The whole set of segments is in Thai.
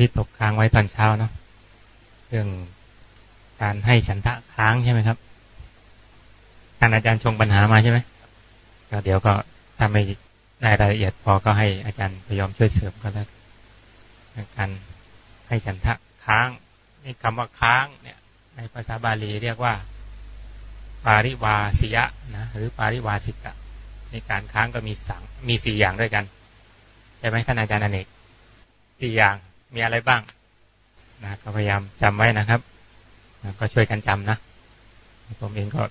ที่ตกค้างไว้ตอนเช้าเนาะเรื่องการให้ฉันทะค้างใช่ไหมครับท่านอาจารย์ชงปัญหามาใช่ไหมก็เดี๋ยวก็ถ้าไม่ได้รายละเอียดพอก็ให้อาจารย์พยายามช่วยเสริมก็แล้วการให้ฉันทะค้างนี่คำว่าค้างเนี่ย ในภาษาบาลีเรียกว่า ปาริวาสิยะนะหรือปาริวาสิกะในการค้างก็มีสังมีสี่อย่างด้วยกันใช่ไหมท่านอาจารย์อเนกสี่อย่าง มีอะไรบ้างนะก็พยายามจำไว้นะครับนะก็ช่วยกันจำนะผมเองก็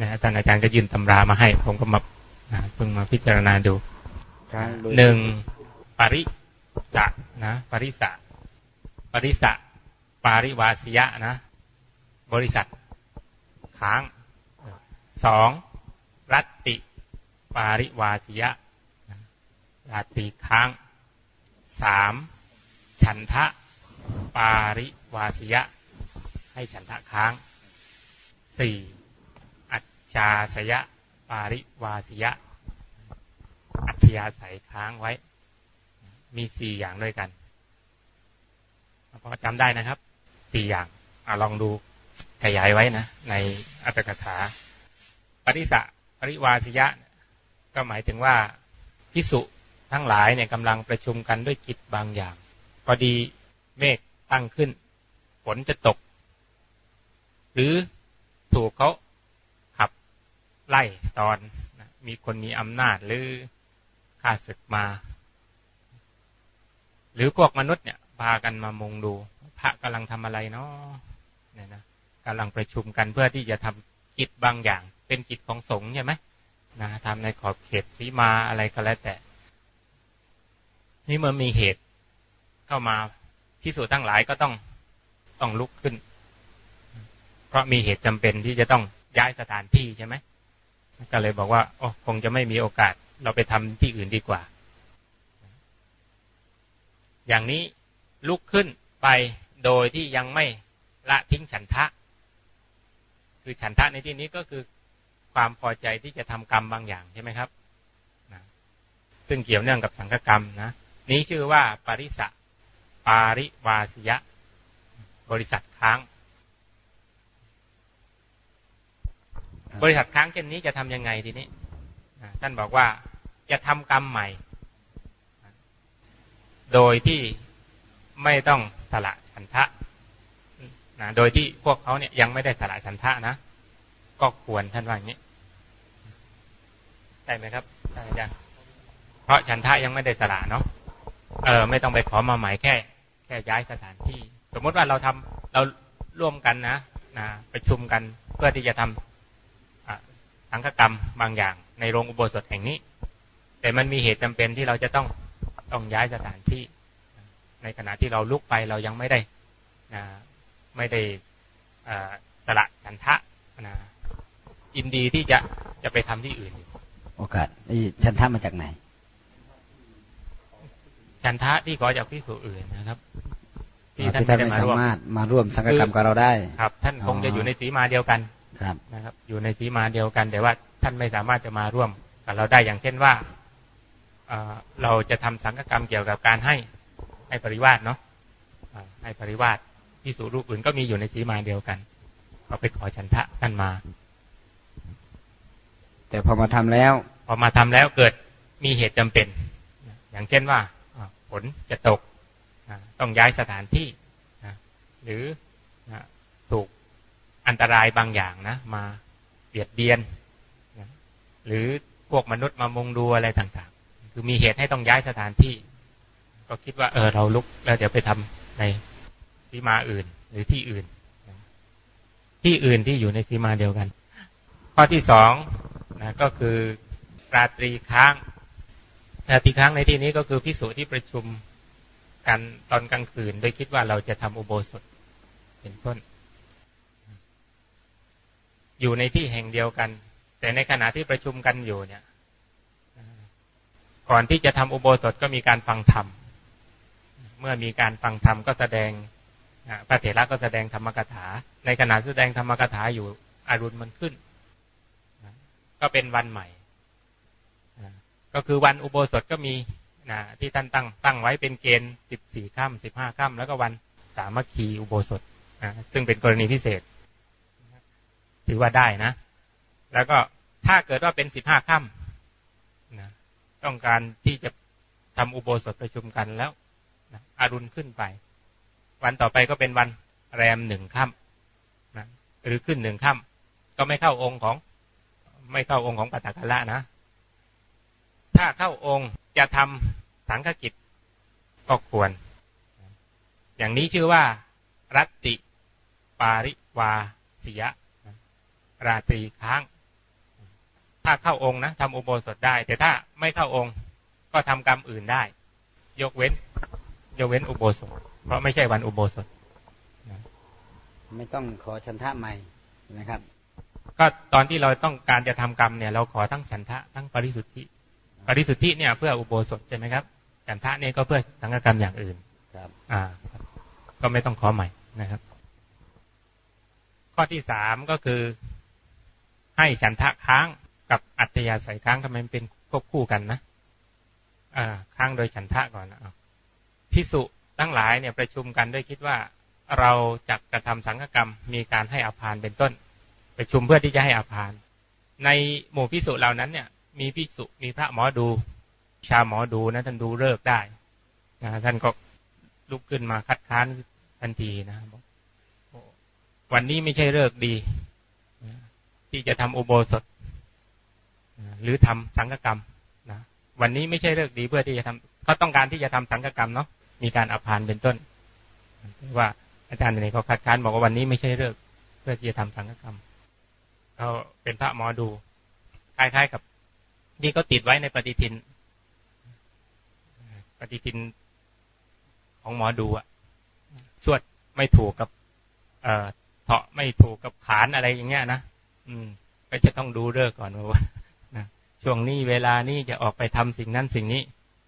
นะท่านอาจารย์ก็ยืนตำรามาให้ ผมก็มานะเพิ่งมาพิจารณาดูหนึ่งปริสะนะปริสะปริสะปาริวาสิยะนะ บริษัทค้างสองรัตติปาริวาสิยะราตรีค้างสาม ฉันทะปาริวาสิยะ ให้ฉันทะค้างสี่อัจฉาสยะ ปาริวาสิยะ อัธยาศัยค้างไว้ มีสี่อย่างด้วยกันพอจำได้นะครับสี่อย่างอลองดูขยายไว้นะ ในอัตถกถา ปริสะปริวาสิยะ ก็หมายถึงว่าพิสุทั้งหลายเนี่ยกำลังประชุมกันด้วยกิจบางอย่าง พอดีเมฆตั้งขึ้น ฝนจะตก หรือถูกเขาขับไล่ตอนมีคนมีอำนาจหรือข้าศึกมา หรือพวกมนุษย์เนี่ยพากันมามุงดู พระกำลังทำอะไรเนาะเนี่ยนะกำลังประชุมกันเพื่อที่จะทำกิจบางอย่าง เป็นกิจของสงฆ์ใช่ไหมนะทำในขอบเขตสีมาอะไรก็แล้วแต่ นี่มื่อมีเหตุ เข้ามาพิสูจน์ทั้งหลายก็ต้องต้องลุกขึ้น เพราะมีเหตุจำเป็นที่จะต้องย้ายสถานที่ใช่ไหมก็เลยบอกว่าโอ้คงจะไม่มีโอกาสเราไปทำที่อื่นดีกว่า อย่างนี้ลุกขึ้นไปโดยที่ยังไม่ละทิ้งฉันทะ คือฉันทะในที่นี้ก็คือความพอใจที่จะทำกรรมบางอย่างใช่ไหมครับนะซึ่งเกี่ยวเนื่องกับสังฆกรรมนะนี้ชื่อว่าปริสะ ปาริวาสยะ บริษัทค้าง บริษัทค้างเช่นนี้จะทำยังไงทีนี้ท่านบอกว่าจะทำกรรมใหม่ โดยที่ไม่ต้องสละฉันทะนะโดยที่พวกเขาเนี่ยยังไม่ได้สละฉันทะนะ ก็ควรท่านว่าอย่างนี้ใช่ไหมครับอาจารย์เพราะฉันทะยังไม่ได้สละเนาะ เออไม่ต้องไปขอมาใหม่แค่ แค่ย้ายสถานที่ สมมติว่าเราทำเราร่วมกันนะนะประชุมกันเพื่อที่จะทำสังฆกรรมบางอย่าง ในโรงอุโบสถแห่งนี้ แต่มันมีเหตุจำเป็นที่เราจะต้องต้องย้ายสถานที่ ในขณะที่เราลุกไปเรายังไม่ได้นะไม่ได้สละฉันทะนะอินดีที่จะจะไปทำที่อื่น โอกาสนี่ฉันทะมาจากไหน ฉันทะที่ขอจากพิสูจอื่นนะครับ ที่ท่านไม่สามารถมาร่วมสังฆกรรมกับเราได้ครับ ท่านคงจะอยู่ในสีมาเดียวกันครับนะครับ อยู่ในสีมาเดียวกัน แต่ว่าท่านไม่สามารถจะมาร่วมกับเราได้อย่างเช่นว่าเราจะทำสังฆกรรมเกี่ยวกับการให้ให้ปริวาสเนาะให้ปริวาสพิสูรรูปอื่นก็มีอยู่ในสีมาเดียวกันเขาไปขอฉันทะท่านมา แต่พอมาทำแล้ว พอมาทำแล้วเกิดมีเหตุจำเป็น อย่างเช่นว่า ฝนจะตกต้องย้ายสถานที่หรือถูกอันตรายบางอย่างนะ มาเบียดเบียน หรือพวกมนุษย์มามุงดูอะไรต่างๆ คือมีเหตุให้ต้องย้ายสถานที่ ก็คิดว่า เออเราลุกแล้วเดี๋ยวไปทำในสีมาอื่น หรือที่อื่น ที่อื่นที่อยู่ในสีมาเดียวกัน ข้อที่สองนะก็คือราตรีค้าง ตีค้างในที่นี้ก็คือพิสูจน์ที่ประชุมกันตอนกลางคืน โดยคิดว่าเราจะทำอุโบสถเป็นต้น อยู่ในที่แห่งเดียวกัน แต่ในขณะที่ประชุมกันอยู่เนี่ยก่อนที่จะทำอุโบสถก็มีการฟังธรรม เมื่อมีการฟังธรรมก็แสดงพระเถระก็แสดงธรรมกถา ในขณะแสดงธรรมกถาอยู่อารุณมันขึ้น ก็เป็นวันใหม่ ก็คือวันอุโบสถก็มีนะที่ท่านตั้งตั้งไว้เป็นเกณฑ์สิบสี่ค่ำสิบห้าค่ำแล้วก็วันสามัคคีอุโบสถนะซึ่งเป็นกรณีพิเศษ ถือว่าได้นะ แล้วก็ถ้าเกิดว่าเป็นสิบห้าค่ำนะต้องการที่จะทำอุโบสถประชุมกันแล้วนะอารุณขึ้นไป วันต่อไปก็เป็นวันแรมหนึ่งค่ำนะหรือขึ้นหนึ่งค่ำก็ไม่เข้าองค์ของ ไม่เข้าองค์ของปัตตกะละนะ ถ้าเข้าองค์จะทำสังฆกิจก็ควร อย่างนี้ชื่อว่า รัตติปาริวาสิยะราตรีค้าง ถ้าเข้าองค์นะทำอุโบสถได้ แต่ถ้าไม่เข้าองค์ก็ทำกรรมอื่นได้ ยกเว้น ยกเว้นอุโบสถ เพราะไม่ใช่วันอุโบสถ ไม่ต้องขอชันท่าใหม่นะครับ ก็ตอนที่เราต้องการจะทำกรรมเนี่ย เราขอทั้งฉันทะทั้งปริสุทธิ ปริสุทธิเนี่ยเพื่ออุโบสถใช่ไหมครับฉันทะเนี่ยก็เพื่อสังฆกรรมอย่างอื่นครับ อ่าครับก็ไม่ต้องขอใหม่นะครับ ข้อที่สามก็คือ ให้ฉันทะค้างกับอัตยาศัยค้างทำไมมันเป็นควบคู่กันนะอ่าค้างโดยฉันทะก่อนนะเอาพิสุทั้งหลายเนี่ยประชุมกันด้วยคิดว่าเราจะกระทำสังฆกรรมมีการให้อภานเป็นต้น ประชุมเพื่อที่จะให้อภานในหมู่พิสุเหล่านั้นเนี่ย มีพิสุมีพระหมอดู ชาหมอดูนะ ท่านดูเลิกได้นะท่านก็ลุกขึ้นมาคัดค้านทันทีนะบอกวันนี้ไม่ใช่เลิกดีที่จะทำอุโบสถหรือทำสังฆกรรมนะวันนี้ไม่ใช่เลิกดีเพื่อที่จะทำเขาต้องการที่จะทำสังฆกรรมเนาะมีการอภานเป็นต้นว่าอาจารย์เนี่ยเขาคัดค้านบอกว่าวันนี้ไม่ใช่เลิกเพื่อที่จะทำสังฆกรรมเขาเป็นพระหมอดู คล้ายๆกับ ที่เขาติดไว้ในปฏิทิน ปฏิทินของหมอดูอะชวดไม่ถูกกับ เอ่อเถาะไม่ถูกกับขานอะไรอย่างเงี้ยนะอืม ก็จะต้องดูเลิกก่อนว่านะช่วงนี้เวลานี้จะออกไปทำสิ่งนั้นสิ่งนี้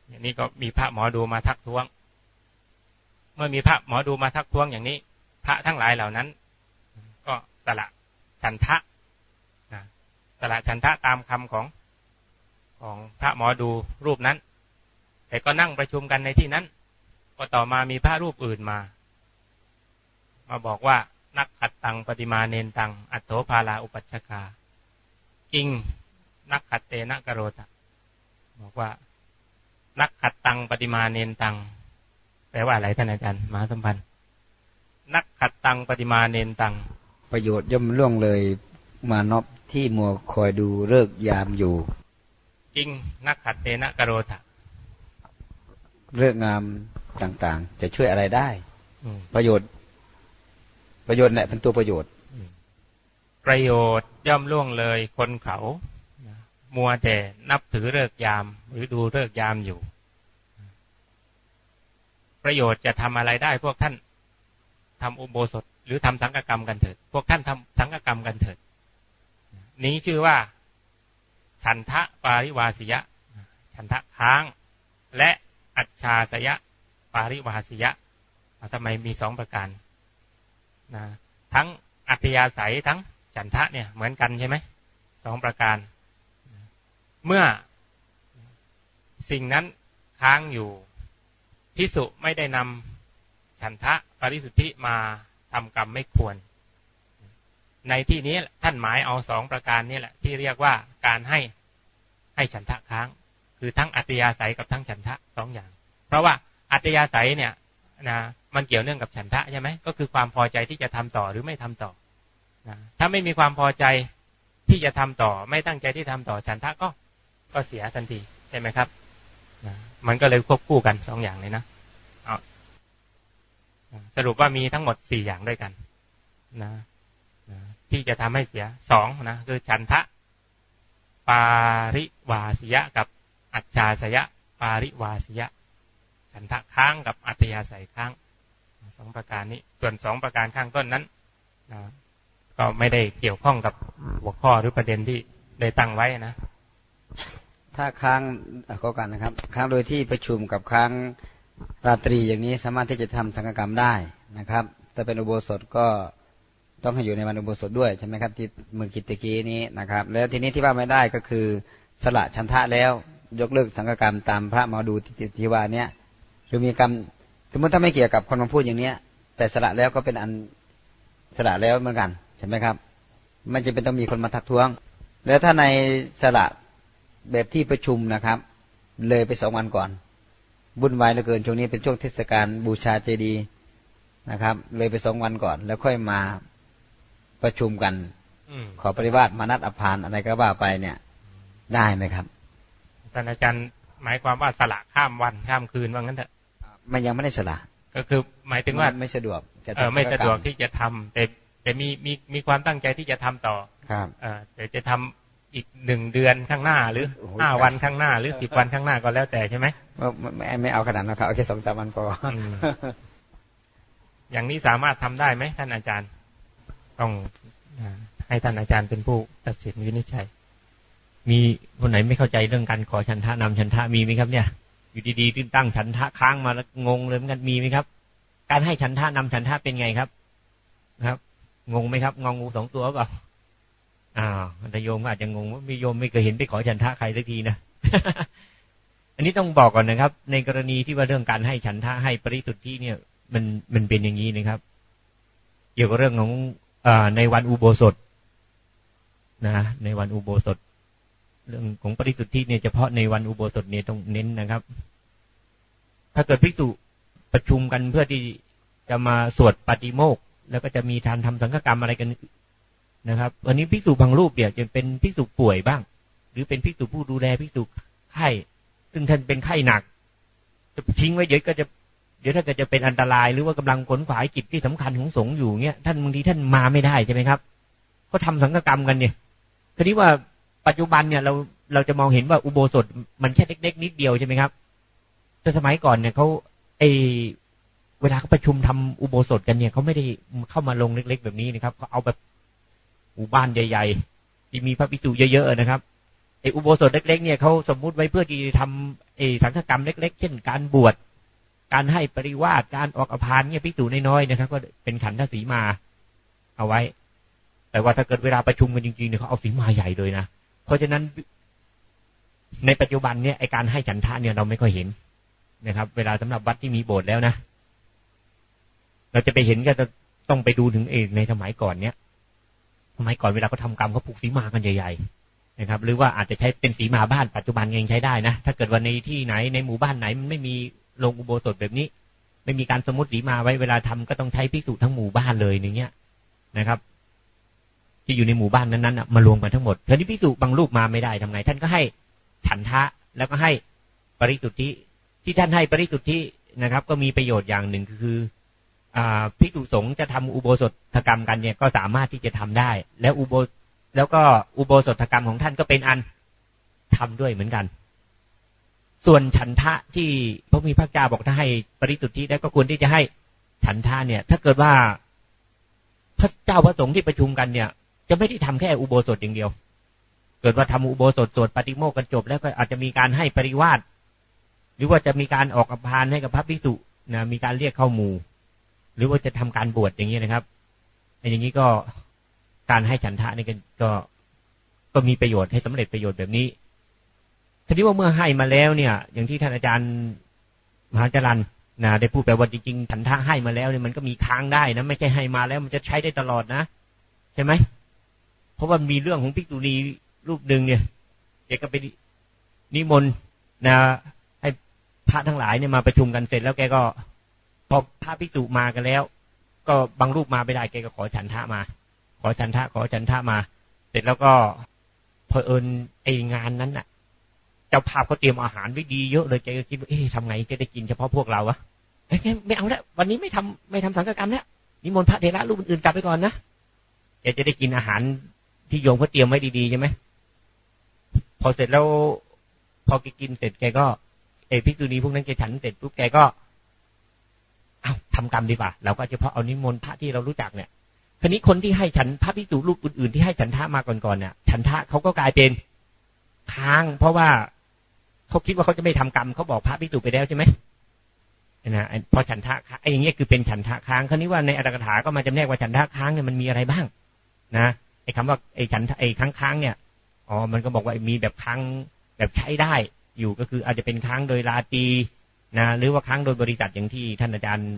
อย่างนี้ก็มีพระหมอดูมาทักท้วง เมื่อมีพระหมอดูมาทักท้วงอย่างนี้ พระทั้งหลายเหล่านั้น ก็สละฉันทะนะสละฉันทะตามคำของ ของพระหมอดูรูปนั้น แต่ก็นั่งประชุมกันในที่นั้น ก็ต่อมามีพระรูปอื่นมา มาบอกว่านักขัดตังปฏิมาเนนตัง อัตโธพาลาอุปัชกาจริงนักขัดเตนะกะโรตะบอกว่า นักขัดตังปฏิมาเนนตัง แปลว่าอะไรท่านอาจารย์มหาสมพันธ์นักขัดตังปฏิมาเนนตัง ประโยชน์ย่อมล่วงเลยมานพที่มัวคอยดูเลิกยามอยู่ จริงนักขัดเตนะกะโรตะเลิกษ์งามต่างๆ จะช่วยอะไรได้อืมประโยชน์ ประโยชน์เนี่ยเป็นตัวประโยชน์ ประโยชน์ย่อมล่วงเลยคนเขานะมัวแต่นับถือเลิกษ์ยาม หรือดูเลิกษ์ยามอยู่ ประโยชน์จะทำอะไรได้ พวกท่านทำอุโบสถ หรือทำสังฆกรรมกันเถิด พวกท่านทำสังฆกรรมกันเถิด นี้ชื่อว่า ฉันทะปาริวาสิยะ ฉันทะค้าง และอัจฉาสยะ ปาริวาสิยะทำไมมีสองประการนะทั้งอัธยาศัยทั้งฉันทะเนี่ยเหมือนกันใช่ไหมสองประการ เมื่อสิ่งนั้นค้างอยู่พิสุไม่ได้นำฉันทะปริสุทธิมาทำกรรมไม่ควร ในที่นี้ท่านหมายเอาสองประการนี่แหละ ที่เรียกว่าการให้ให้ฉันทะค้าง คือทั้งอัตยาศัยกับทั้งฉันทะสองอย่าง เพราะว่าอัตยาศัยเนี่ยนะมันเกี่ยวเนื่องกับฉันทะใช่ไหมก็คือความพอใจที่จะทำต่อหรือไม่ทำต่อนะถ้าไม่มีความพอใจที่จะทำต่อ ไม่ตั้งใจที่ทำต่อฉันทะก็ก็เสียทันทีใช่ไหมครับนะมันก็เลยควบคู่กันสองอย่างเลยนะเอาสรุปว่ามีทั้งหมดสี่อย่างด้วยกัน นะ ที่จะทำให้เสียสองนะคือฉันทะ ปาริวาสยะ กับอัจฉาสยะ ปาริวาสยะ ฉันทะค้างกับอัตยาศัยค้างสองประการนี้ ส่วนสองประการข้างต้นนั้นนะก็ไม่ได้เกี่ยวข้องกับหัวข้อหรือประเด็นที่ได้ตั้งไว้นะถ้าค้างอะขอกันนะครับ ค้างโดยที่ประชุมกับค้างราตรีอย่างนี้สามารถที่จะทำสังฆกรรมได้นะครับถ้าเป็นอุโบสถก็ ต้องให้อยู่ในวันอุโบสถด้วยใช่ไหมครับที่เมืองกิตตะกี้นี้นะครับ แล้วทีนี้ที่ว่าไม่ได้ก็คือสละชันทะแล้วยกเลิกสังฆกรรมตามพระมาดูที่ที่ว่าเนี้ยหรือมีกรรมสมมติถ้าไม่เกี่ยวกับคนมาพูดอย่างเนี้ย แต่สละแล้วก็เป็นอันสละแล้วเหมือนกันใช่ไหมครับไม่จำเป็นต้องมีคนมาทักท้วง แล้วถ้าในสละแบบที่ประชุมนะครับ เลยไปสองวันก่อนบุญวายเหลือเกินช่วงนี้เป็นช่วงเทศกาลบูชาเจดีย์นะครับ เลยไปสองวันก่อน แล้วค่อยมา ประชุมกันอืมขอปริวาสมานัดอภานอะไรก็ว่าไปเนี่ย ได้ไหมครับท่านอาจารย์หมายความว่าสละข้ามวันข้ามคืนว่างั้นเถอะมันยังไม่ได้สละ ก็คือหมายถึงว่าไม่สะดวกจะเออทำไม่สะดวกสังฆรรที่จะทำแต่แต่มีมีมีความตั้งใจที่จะทำต่อครับเออแต่จะทำอีกหนึ่งเดือนข้างหน้าหรือโอ้โหห้าวันข้างหน้า หรือสิบวันข้างหน้าก็แล้วแต่ใช่ไหมไม่ไม่ไม่เอาขนาดนั้นครับเอาแค่สองสามวันพออืมอย่างนี้สามารถทำได้ไหมท่านอาจารย์ ต้องให้ท่านอาจารย์เป็นผู้ตัดสินวินิจฉัย มีคนไหนไม่เข้าใจเรื่องการขอฉันทะนำฉันทะมีไหมครับเนี่ย อยู่ดีๆตื้นตั้งฉันทะค้างมาแล้วงงเลยเหมือนกันมีไหมครับ การให้ฉันทะนำฉันทะเป็นไงครับครับ งงไหมครับงองูสองตัวเปล่าอ้าวแต่โยมก็อาจจะงงว่ามีโยมไม่เคยเห็นไปขอฉันทะใครสักทีนะอันนี้ต้องบอกก่อนนะครับ ในกรณีที่ว่าเรื่องการให้ฉันทะให้ปริสุทธิเนี่ย มันมันเป็นอย่างนี้นะครับ เกี่ยวกับเรื่องของ ในวันอุโบสถนะในวันอุโบสถ เรื่องของปริสุทธิเนี่ยเฉพาะในวันอุโบสถเนี่ยต้องเน้นนะครับ ถ้าเกิดภิกษุประชุมกันเพื่อที่จะมาสวดปฏิโมกข์แล้วก็จะมีทานทำสังฆกรรมอะไรกันนะครับวันนี้ภิกษุบางรูปเนี่ยจะเป็นภิกษุป่วยบ้าง หรือเป็นภิกษุผู้ดูแลภิกษุไข้ซึ่งท่านเป็นไข้หนัก จะทิ้งไว้เดี๋ยวก็จะ เดี๋ยวถ้าเกิดจะเป็นอันตรายหรือว่ากำลังขนขวายกิจที่สำคัญของสงฆ์อยู่เนี่ยท่านบางทีท่านมาไม่ได้ใช่ไหมครับ ก็ทำสังฆกรรมกันเนี่ยทีนี้ว่าปัจจุบันเนี่ยเราเราจะมองเห็นว่าอุโบสถมันแค่เล็กๆนิดเดียวใช่ไหมครับ แต่สมัยก่อนเนี่ยเขาไอเวลาเขาประชุมทำอุโบสถกันเนี่ยเขาไม่ได้เข้ามาลงเล็ก ๆ แบบนี้นะครับเขาเอาแบบหมู่บ้านใหญ่ๆที่มีพระภิกษุเยอะๆนะครับไออุโบสถเล็กๆเนี่ยเขาสมมุติไว้เพื่อที่จะทำไอสังฆกรรมเล็ก ๆ เช่นการบวช การให้ปริวาสการออกอภานเนี่ยภิกษุน้อยๆนะครับ ก็เป็นขันธสีมา เอาไว้ แต่ว่าถ้าเกิดเวลาประชุมกันจริงๆเนี่ยเขาเอาสีมาใหญ่เลยนะเพราะฉะนั้น ในปัจจุบันเนี่ยไอการให้ฉันทะเนี่ยเราไม่ค่อยเห็นนะครับ เวลาสำหรับวัดที่มีโบสถ์แล้วนะเราจะไปเห็นก็จะต้องไปดูถึงเองในสมัยก่อนเนี่ยสมัยก่อนเวลาเขาทำกรรมเขาผูกสีมากันใหญ่ๆนะครับ หรือว่าอาจจะใช้เป็นสีมาบ้านปัจจุบันยังใช้ได้นะถ้าเกิดว่าในที่ไหนในหมู่บ้านไหนมันไม่มี โรงอุโบสถแบบนี้ ไม่มีการสมมติสีมาไว้เวลาทำก็ต้องใช้พิสูจทั้งหมู่บ้านเลยอย่างเงี้ยนะครับที่อยู่ในหมู่บ้านนั้นๆน่ะมารวมกันทั้งหมดทีนี้พิสุบางรูปมาไม่ได้ทำไง ท่านก็ให้ฉันทะแล้วก็ให้ปริสุทธิที่ท่านให้ปริสุทธินะครับ ก็มีประโยชน์อย่างหนึ่งคืออ่าพิสุสงฆ์จะทำอุโบสถกรรมกันเนี่ยก็สามารถที่จะทำได้ แล้วอุโบแล้วก็อุโบสถกรรมของท่านก็เป็นอันทำด้วยเหมือนกัน ส่วนฉันทะที่พระมีพระเจ้าบอกถ้าให้ปริสุทธิได้ก็ควรที่จะให้ฉันทะเนี่ย ถ้าเกิดว่าพระเจ้าพระสงฆ์ที่ประชุมกันเนี่ย จะไม่ได้ทำแค่อุโบสถอย่างเดียว เกิดว่าทำอุโบสถสวดปฏิโมกข์กันจบ แล้วก็อาจจะมีการให้ปริวาสหรือว่าจะมีการออกอภานให้กับพระภิกษุนะมีการเรียกเข้าหมู่ หรือว่าจะทำการบวชอย่างนี้นะครับไอ้อย่างนี้ก็การให้ฉันทะนี่ก็ก็ก็มีประโยชน์ให้สำเร็จประโยชน์แบบนี้ ทีนี้ว่าเมื่อให้มาแล้วเนี่ย อย่างที่ท่านอาจารย์มหาจรันนะได้พูดไปว่าจริงๆฉันทะให้มาแล้วเนี่ยมันก็มีค้างได้นะไม่ใช่ให้มาแล้วมันจะใช้ได้ตลอดนะใช่ไหมเพราะว่ามีเรื่องของภิกษุณีรูปหนึ่งเนี่ยแกก็ไปนิมนต์นะให้พระทั้งหลายเนี่ยมาประชุมกันเสร็จแล้วแกก็พอพระภิกษุมากันแล้ว ก็บางรูปมาไม่ได้แกก็ขอฉันทะมา ขอฉันทะขอฉันทะมา เสร็จแล้วก็เพอเอิญไองานนั้นน่ะ จ้าภาพเขาเตรียมอาหารไว้ดีเยอะเลยแกก็คิดว่าเอ๊ะทำไงจะได้กินเฉพาะพวกเราวะเอ้ยงั้นไม่เอาละวันนี้ไม่ทำไม่ทำสังฆกรรมแล้วนิมนต์พระเถระรูปอื่นกลับไปก่อนนะแกจะได้กินอาหารที่โยมเขาเตรียมไว้ดีๆใช่ไหมพอเสร็จแล้ว พอแกกินเสร็จแกก็เอพิกษุณีพวกนั้นแกฉันเสร็จปุ๊บแกก็เอาทำกรรมดีกว่าเราก็เฉพาะเอานิมนต์พระที่เรารู้จักเนี่ยทีนี้คนที่ให้ฉันพระพิกษุรูปอื่นๆที่ให้ฉันทะมาก่อนๆเนี่ยฉันทะเขาก็กลายเป็นค้าง เพราะว่า เขาคิดว่าเขาจะไม่ทำกรรมเขาบอกพระพิกษุไปแล้วใช่ไหมนะพอฉันทะไอ้อย่างเงี้ยคือเป็นฉันทะค้างคราวนี้ว่าในอัตถกถาก็มาจำแนกว่าฉันทะค้างเนี่ยมันมีอะไรบ้าง นะไอ้คำว่าไอ้ฉันไอ้ค้างค้างเนี่ยอ๋อมันก็บอกว่ามีแบบค้างแบบใช้ได้อยู่ก็คืออาจจะเป็นค้างโดยราตีนะหรือว่าค้างโดยบริษัทอย่างที่ท่านอาจารย์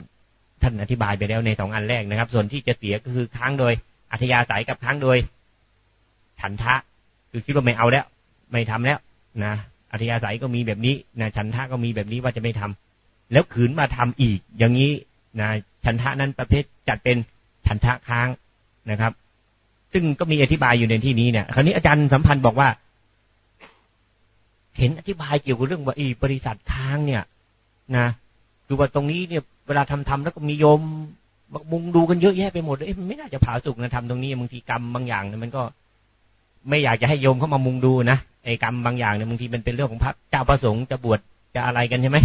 ท่านอธิบายไปแล้วในสองอันแรกนะครับ ส่วนที่จะเสียก็คือค้างโดยอัธยาศัยกับค้างโดยฉันทะ คือคิดว่าไม่เอาแล้ว ไม่ทำแล้วนะ อัธยาศัยก็มีแบบนี้นะฉันทะก็มีแบบนี้ว่าจะไม่ทำแล้วขืนมาทำอีก อย่างนี้นะฉันทะนั้นประเภทจัดเป็นฉันทะค้างนะครับ ซึ่งก็มีอธิบายอยู่ในที่นี้เนี่ยคราวนี้อาจารย์สัมพันธ์บอกว่า เห็นอธิบายเกี่ยวกับเรื่องว่าอีบริษัทค้างเนี่ย นะคือว่าตรงนี้เนี่ยเวลาทำทำแล้วก็มีโยมมามุงดูกันเยอะแยะไปหมดเลยเอ๊ะไม่น่าจะผาสุกนะทำตรงนี้บางทีกรรมบางอย่างเนี่ยมันก็ ไม่อยากจะให้โยมเข้ามามุงดูนะไอ้กรรมบางอย่างเนี่ยบางทีมันเป็นเรื่องของพระเจ้าประสงค์จะบวชจะอะไรกันใช่ไหม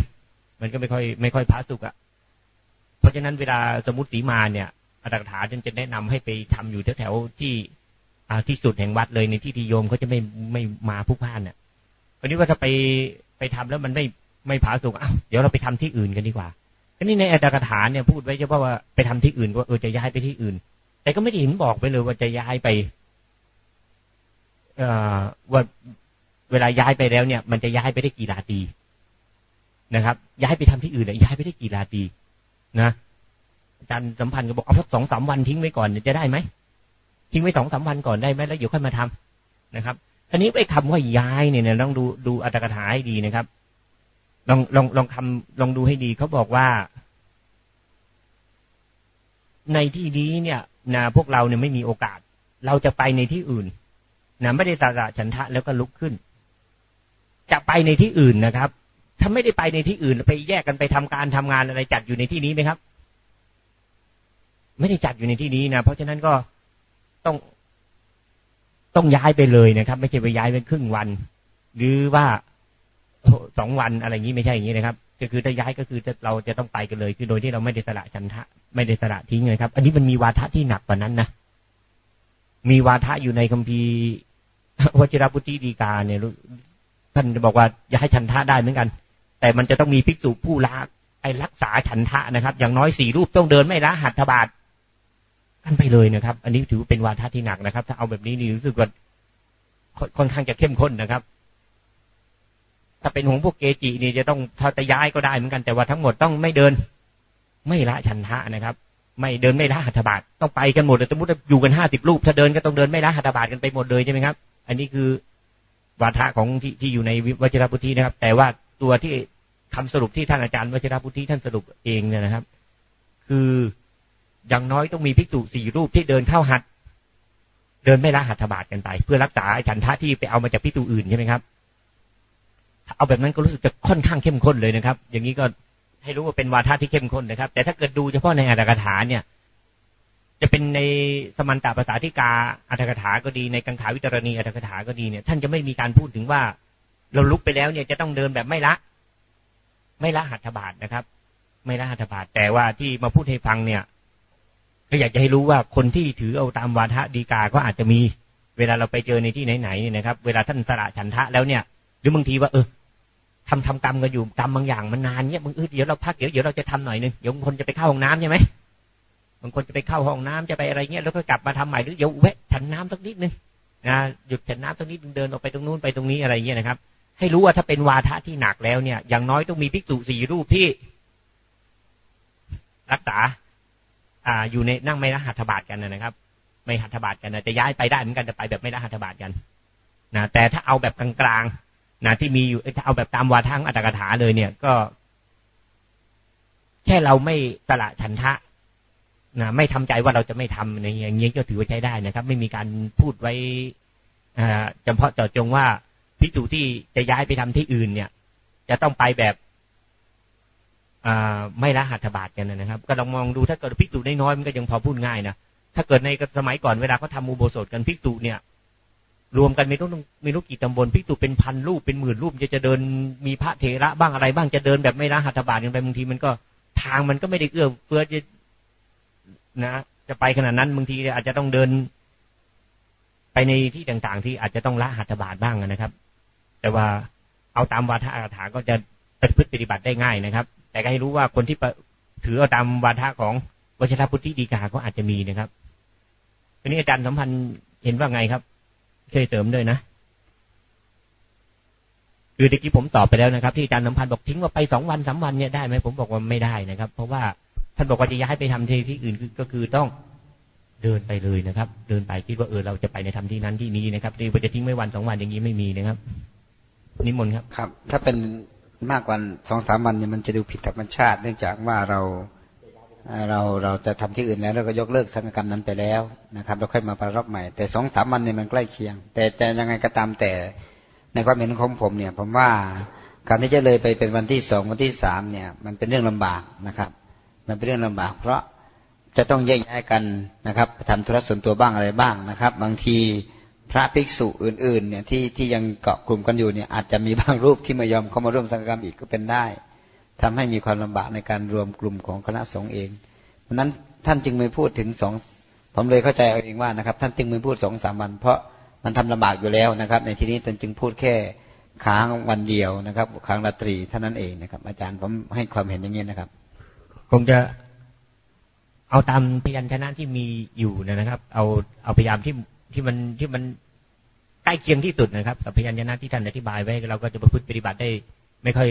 มันก็ไม่ค่อยไม่ค่อยผาสุกอะ่ะเพราะฉะนั้นเวลาสมมติสีมาเนี่ยอัตถกถาจนจะแนะนำให้ไปทำอยู่แถวๆที่อ่าที่สุดแห่งวัดเลยในที่ที่โยมเขาจะไม่ไม่มาผู้พ่านเนี่ยวันนี้ว่าถ้าไปไปทำแล้วมันไม่ไม่ผาสุกอ้าวเดี๋ยวเราไปทำที่อื่นกันดีกว่าทีนี้ในอัตถกถาเนี่ยพูดไว้เฉพาะว่าไปทำที่อื่นว่าเออจะย้ายไปที่อื่น แต่ก็ไม่ได้เห็นบอกไปเลยว่าจะย้ายไป ว่าเวลาย้ายไปแล้วเนี่ย มันจะย้ายไปได้กี่ราตรีนะครับ ย้ายไปทำที่อื่นเนี่ยย้ายไปได้กี่ราตรีนะอาจารย์สัมพันธ์ก็บอกเอาสักสองสามวันทิ้งไว้ก่อนจะได้ไหมทิ้งไว้สองสามวันก่อนได้ไหมแล้วเดี๋ยวค่อยมาทำนะครับทีนี้ไอ้คำว่าย้ายเนี่ยต้องดูดูอัตถกถาให้ดีนะครับ ลองลองลองคำลองดูให้ดีเขาบอกว่า ในที่นี้เนี่ยนะพวกเราเนี่ยไม่มีโอกาส เราจะไปในที่อื่น นะไม่ได้ตระฉันทะแล้วก็ลุกขึ้น จะไปในที่อื่นนะครับ ถ้าไม่ได้ไปในที่อื่นไปแยกกันไปทำการทำงานอะไรจัดอยู่ในที่นี้ไหมครับ ไม่ได้จัดอยู่ในที่นี้นะเพราะฉะนั้นก็ต้องต้องย้ายไปเลยนะครับ ไม่ใช่ไปย้ายเป็นครึ่งวัน หรือว่าสองวันอะไรอย่างนี้ไม่ใช่อย่างนี้นะครับ ก็คือถ้าย้ายก็คือเราจะต้องไปกันเลย คือโดยที่เราไม่ได้สละจันทะ ไม่ได้สละทิ้งเลยครับ อันนี้มันมีวาทะที่หนักกว่านั้นนะมีวาทะอยู่ในคัมภีร์ วชิรพุทธิดีกาเนี่ยท่านบอกว่าอย่าให้ฉันทะได้เหมือนกัน แต่มันจะต้องมีภิกษุผู้ละไอ้รักษาฉันทะนะครับ อย่างน้อยสี่รูปต้องเดินไม่ละหัตถบาทกันไปเลยนะครับ อันนี้ถือเป็นวาทะที่หนักนะครับ ถ้าเอาแบบนี้นี่รู้สึกว่าค่อนข้างจะเข้มข้นนะครับ ถ้าเป็นของพวกเกจินี่จะต้องถ้าจะย้ายก็ได้เหมือนกันแต่ว่าทั้งหมดต้องไม่เดิน ไม่ละฉันทะนะครับ ไม่เดินไม่ละหัตถบาทต้องไปกันหมดเลยสมมติอยู่กันห้าสิบรูปถ้าเดินก็ต้องเดินไม่ละหัตถบาทกันไปหมดเลยใช่ไหมครับ อันนี้คือวาทะของที่ที่อยู่ในวชิรพุทธินะครับ แต่ว่าตัวที่คำสรุปที่ท่านอาจารย์วชิรพุทธิท่านสรุปเองเนี่ยนะครับ คืออย่างน้อยต้องมีภิกษุสี่รูปที่เดินเข้าหัด เดินไม่ละหัตถบาทกันไป เพื่อรักษาฉันทะที่ไปเอามาจากภิกษุอื่นใช่ไหมครับเอาแบบนั้นก็รู้สึกจะค่อนข้างเข้มข้นเลยนะครับ อย่างนี้ก็ให้รู้ว่าเป็นวาทะที่เข้มข้นนะครับ แต่ถ้าเกิดดูเฉพาะในอัตถกถาเนี่ย จะเป็นในสมันตภาษาธิกาอัตถกถาก็ดีในกังขาวิตรณีอัตถกถาก็ดีเนี่ย ท่านจะไม่มีการพูดถึงว่า เราลุกไปแล้วเนี่ยจะต้องเดินแบบไม่ละ ไม่ละหัตถบาทนะครับ ไม่ละหัตถบาทแต่ว่าที่มาพูดให้ฟังเนี่ย ก็อยากจะให้รู้ว่าคนที่ถือเอาตามวาทะดีกาก็อาจจะมีเวลาเราไปเจอในที่ไหนๆเนี่ยนะครับ เวลาท่านสละฉันทะแล้วเนี่ย หรือบางทีว่าเออทำทำกรรมกันอยู่กรรมบางอย่างมันนานเนี่ยบางเออเดี๋ยวเราพักเดี๋ยวเดี๋ยวเราจะทำหน่อยนึงเดี๋ยวบางคนจะไปเข้าห้องน้ำใช่ไหม บางคนจะไปเข้าห้องน้ำจะไปอะไรเงี้ยแล้วก็กลับมาทำใหม่หรือเดี๋ยวแวะฉันน้ำสักนิดนึงนะหยุดฉันน้ำสักนิดนึงเดินออกไปตรงนู้นไปตรงนี้อะไรเงี้ยนะครับ ให้รู้ว่าถ้าเป็นวาทะที่หนักแล้วเนี่ย อย่างน้อยต้องมีภิกษุสี่รูปที่ รักษา อ่า อยู่ในนั่งไม่ละหัตถบาทกันนะครับ ไม่หัตถบาทกันนะจะย้ายไปได้เหมือนกันจะไปแบบไม่ละหัตถบาทกันนะแต่ถ้าเอาแบบกลางๆนะที่มีอยู่ถ้าเอาแบบตามวาทังอัตถกถาเลยเนี่ยก็ แค่เราไม่สละฉันทะ นะไม่ทำใจว่าเราจะไม่ทำในอย่างนี้ก็ถือว่าใช้ได้นะครับ ไม่มีการพูดไว้เฉพาะเจาะจงว่าพิจูที่จะย้ายไปทำที่อื่นเนี่ย จะต้องไปแบบไม่ละหัตถบาทกันนะครับ ก็ลองมองดูถ้าเกิดพิกตุน้อยมันก็ยังพอพูดง่ายนะถ้าเกิดในสมัยก่อนเวลาเขาทำอุโบสถกันพิกตุเนี่ย รวมกันไม่ต้องไม่รู้กี่ตำบลพิกตุเป็นพันรูปเป็นหมื่นรูปจะจะเดินมีพระเถระบ้างอะไรบ้างจะเดินแบบไม่ละหัตถบาทกันไปบางทีมันก็ทางมันก็ไม่ได้เอื้อเฟื้อจะ นะจะไปขนาดนั้นบางทีอาจจะต้องเดิน ไปในที่ต่าง ๆ ที่อาจจะต้องละหัตถบาทบ้างนะครับ แต่ว่าเอาตามวาทะอาถาก็จะปฏิบัติได้ง่ายนะครับ แต่ก็ให้รู้ว่าคนที่ถือเอาตามวาทะของวชิรพุทธิดีกาก็อาจจะมีนะครับทีนี้อาจารย์สัมพันธ์เห็นว่าไงครับช่วยเติมด้วยนะคือตะกี้ผมตอบไปแล้วนะครับ ที่อาจารย์สัมพันธ์บอกทิ้งว่าไปสองวันสามวันเนี่ยได้ไหมผมบอกว่าไม่ได้นะครับ เพราะว่า ท่านบอกว่าจะย้ายไปทำที่ที่อื่นก็คือต้องเดินไปเลยนะครับ เดินไปคิดว่าเออเราจะไปในทำที่นั้นที่นี้นะครับที่ว่าจะทิ้งไว้วันสองวันอย่างนี้ไม่มีนะครับ นิมนต์ครับครับ ถ้าเป็นมากกว่าสองสามวันเนี่ยมันจะดูผิดธรรมชาติ เนื่องจากว่าเราเราเราจะทำที่อื่นแล้วเราก็ยกเลิกสังกรรมนั้นไปแล้วนะครับ เราค่อยมาประรอบใหม่ แต่สองสามวันเนี่ยมันใกล้เคียง แต่แต่ยังไงก็ตามแต่ในความเห็นของผมเนี่ย ผมว่าการที่จะเลยไปเป็นวันที่สองวันที่สามเนี่ย มันเป็นเรื่องลำบากนะครับ มันเป็นเรื่องลำบาก เพราะจะต้องแยกย้ายกันนะครับไปทำธุระส่วนตัวบ้างอะไรบ้างนะครับ บางทีพระภิกษุอื่น ๆ เนี่ยที่ที่ยังเกาะกลุ่มกันอยู่เนี่ยอาจจะมีบางรูปที่ไม่ยอมเข้ามาร่วมสังฆกรรมอีกก็เป็นได้ทำให้มีความลำบากในการรวมกลุ่มของคณะสงฆ์เองเพราะนั้นท่านจึงไม่พูดถึงสองผมเลยเข้าใจเอาเองว่านะครับ ท่านจึงไม่พูดสองสามวัน เพราะมันทำลำบากอยู่แล้วนะครับ ในที่นี้ท่านจึงพูดแค่ค้างวันเดียวนะครับค้างราตรีเท่านั้นเองนะครับ อาจารย์ผมให้ความเห็นอย่างนี้นะครับ คงจะเอาตามพยัญชนะที่มีอยู่นะครับ เอาเอาพยายามที่ที่มันที่มันใกล้เคียงที่สุดนะครับกับพยัญชนะที่ท่านอธิบายไว้เราก็จะประพฤติปฏิบัติได้ ไม่ค่อย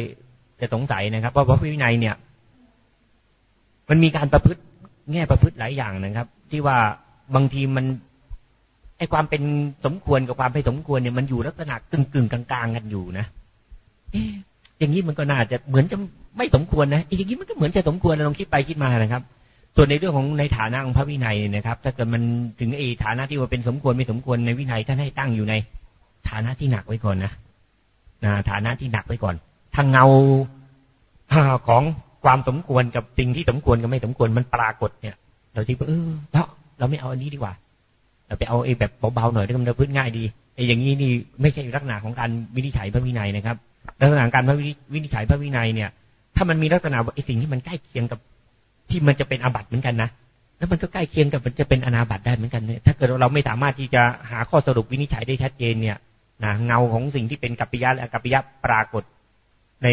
จะสงสัยนะครับ เพราะว่าพระวินัยเนี่ย มันมีการประพฤติแง่ประพฤติหลายอย่างนะครับ ที่ว่าบางทีมันไอความเป็นสมควรกับความไม่สมควรเนี่ยมันอยู่ลักษณะกึ่งกึ่งๆกลางๆกันอยู่นะ อย่างนี้มันก็น่าจะเหมือนจะไม่สมควรนะอีกอย่างนี้มันก็เหมือนจะสมควรนะลองคิดไปคิดมานะครับ ส่วนในเรื่องของในฐานะของพระวินัยนะครับ ถ้าเกิดมันถึงไอ้ฐานะที่ว่าเป็นสมควรไม่สมควรในวินัยท่านให้ตั้งอยู่ในฐานะที่หนักไว้ก่อนนะนะฐานะที่หนักไว้ก่อนถ้าเงาของความสมควรกับสิ่งที่สมควรกับไม่สมควรมันปรากฏเนี่ย เราที่เออเราเราไม่เอาอันนี้ดีกว่าเราไปเอาไอ้แบบเบาๆหน่อยที่มันจะพึ่งง่ายดีไอ้อย่างนี้นี่ไม่ใช่ลักษณะของการวินิจฉัยพระวินัยนะครับ ลักษณะการพระวินิจฉัยพระวินัยเนี่ย ถ้ามันมีลักษณะไอ้สิ่งที่มันใกล้เคียงกับที่มันจะเป็นอาบัติเหมือนกันนะแล้วมันก็ใกล้เคียงกับมันจะเป็นอนาบัติได้เหมือนกันเนี่ยถ้าเกิดเราไม่สามารถที่จะหาข้อสรุปวินิจฉัยได้ชัดเจนเนี่ยนะเงาของสิ่งที่เป็นกัปปิยะและอกัปปิยะปรากฏใน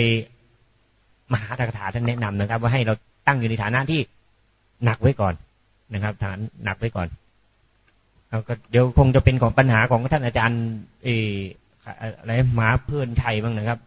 มหาตถาท่านแนะนำนะครับ ว่าให้เราตั้งอยู่ในฐานะที่หนักไว้ก่อนนะครับ ฐานหนักไว้ก่อนแล้วก็เดี๋ยวคงจะเป็นของปัญหาของท่านอาจารย์เออ อะไรหมาเพื่อนไทยบ้างนะครับ